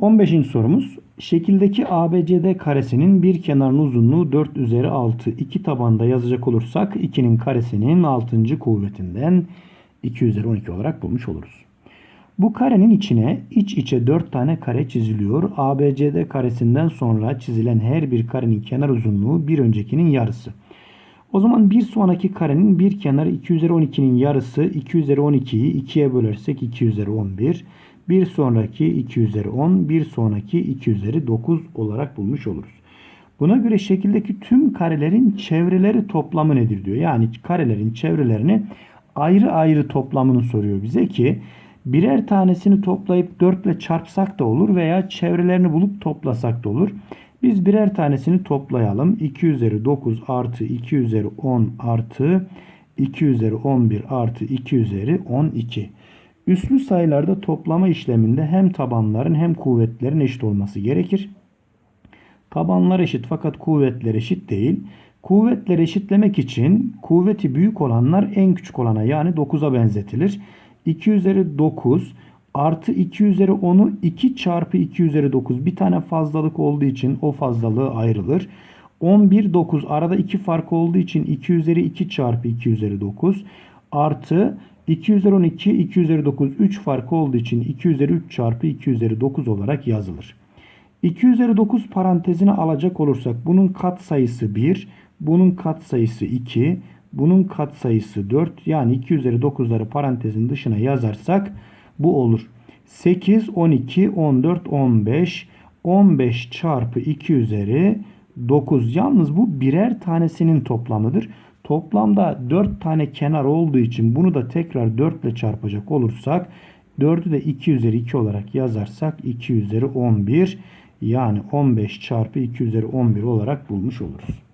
15. sorumuz. Şekildeki ABCD karesinin bir kenarın uzunluğu 4 üzeri 6. iki tabanda yazacak olursak 2'nin karesinin 6. kuvvetinden 2 üzeri 12 olarak bulmuş oluruz. Bu karenin içine iç içe 4 tane kare çiziliyor. ABCD karesinden sonra çizilen her bir karenin kenar uzunluğu bir öncekinin yarısı. O zaman bir sonraki karenin bir kenarı 2 üzeri 12'nin yarısı 2 üzeri 12'yi 2'ye bölersek 2 üzeri 11. Bir sonraki 2 üzeri 10, bir sonraki 2 üzeri 9 olarak bulmuş oluruz. Buna göre şekildeki tüm karelerin çevreleri toplamı nedir diyor. Yani karelerin çevrelerini ayrı ayrı toplamını soruyor bize ki birer tanesini toplayıp 4 ile çarpsak da olur veya çevrelerini bulup toplasak da olur. Biz birer tanesini toplayalım. 2 üzeri 9 artı 2 üzeri 10 artı 2 üzeri 11 artı 2 üzeri 12. Üslü sayılarda toplama işleminde hem tabanların hem kuvvetlerin eşit olması gerekir. Tabanlar eşit fakat kuvvetler eşit değil. Kuvvetleri eşitlemek için kuvveti büyük olanlar en küçük olana yani 9'a benzetilir. 2 üzeri 9 artı 2 üzeri 10'u 2 çarpı 2 üzeri 9 bir tane fazlalık olduğu için o fazlalığı ayrılır. 11 9 arada 2 fark olduğu için 2 üzeri 2 çarpı 2 üzeri 9 artı 2 üzeri 12 2 üzeri 9 3 fark olduğu için 2 üzeri 3 çarpı 2 üzeri 9 olarak yazılır. 2 üzeri 9 parantezine alacak olursak bunun kat sayısı 1, bunun kat sayısı 2, bunun kat sayısı 4 yani 2 üzeri 9'ları parantezin dışına yazarsak bu olur. 8, 12, 14, 15, 15 çarpı 2 üzeri 9. Yalnız bu birer tanesinin toplamıdır. Toplamda 4 tane kenar olduğu için bunu da tekrar 4 ile çarpacak olursak 4'ü de 2 üzeri 2 olarak yazarsak 2 üzeri 11 yani 15 çarpı 2 üzeri 11 olarak bulmuş oluruz.